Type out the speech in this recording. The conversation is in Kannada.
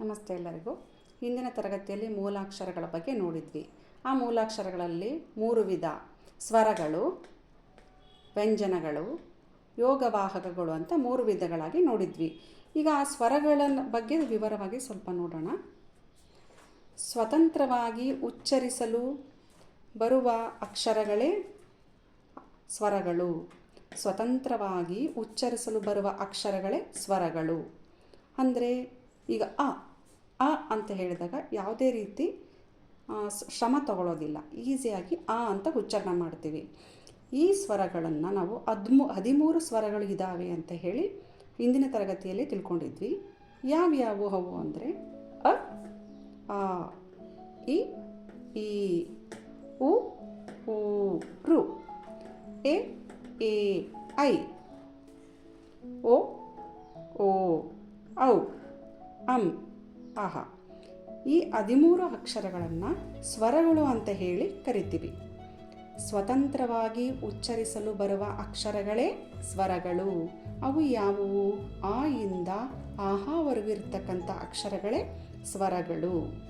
ನಮಸ್ತೆ ಎಲ್ಲರಿಗೂ. ಹಿಂದಿನ ತರಗತಿಯಲ್ಲಿ ಮೂಲಾಕ್ಷರಗಳ ಬಗ್ಗೆ ನೋಡಿದ್ವಿ. ಆ ಮೂಲಾಕ್ಷರಗಳಲ್ಲಿ ಮೂರು ವಿಧ. ಸ್ವರಗಳು, ವ್ಯಂಜನಗಳು, ಯೋಗವಾಹಕಗಳು ಅಂತ ಮೂರು ವಿಧಗಳಾಗಿ ನೋಡಿದ್ವಿ. ಈಗ ಆ ಸ್ವರಗಳ ಬಗ್ಗೆ ವಿವರವಾಗಿ ಸ್ವಲ್ಪ ನೋಡೋಣ. ಸ್ವತಂತ್ರವಾಗಿ ಉಚ್ಚರಿಸಲು ಬರುವ ಅಕ್ಷರಗಳೇ ಸ್ವರಗಳು. ಸ್ವತಂತ್ರವಾಗಿ ಉಚ್ಚರಿಸಲು ಬರುವ ಅಕ್ಷರಗಳೇ ಸ್ವರಗಳು. ಅಂದರೆ ಈಗ ಅ ಅಂತ ಹೇಳಿದಾಗ ಯಾವುದೇ ರೀತಿ ಶ್ರಮ ತಗೊಳ್ಳೋದಿಲ್ಲ ಈಸಿಯಾಗಿ ಆ ಅಂತ ಉಚ್ಚಾರಣೆ ಮಾಡ್ತೀವಿ. ಈ ಸ್ವರಗಳನ್ನು ನಾವು ಹದಿಮೂ, ಹದಿಮೂರು ಸ್ವರಗಳು ಇದ್ದಾವೆ ಅಂತ ಹೇಳಿ ಹಿಂದಿನ ತರಗತಿಯಲ್ಲಿ ತಿಳ್ಕೊಂಡಿದ್ವಿ. ಯಾವ್ಯಾವು ಅವು ಅಂದರೆ, ಅ, ಆ, ಇ, ಈ, ಉ ಊ ರು, ಎ ಎ, ಐ ಓ ಓ, ಔ, ಅಂ. ಆಹ. ಈ ಹದಿಮೂರು ಅಕ್ಷರಗಳನ್ನು ಸ್ವರಗಳು ಅಂತ ಹೇಳಿ ಕರಿತೀವಿ. ಸ್ವತಂತ್ರವಾಗಿ ಉಚ್ಚರಿಸಲು ಬರುವ ಅಕ್ಷರಗಳೇ ಸ್ವರಗಳು. ಅವು ಯಾವುವು? ಆ ಇಂದ ಆಹಾವರೆಗೂ ಇರ್ತಕ್ಕಂಥ ಅಕ್ಷರಗಳೇ ಸ್ವರಗಳು.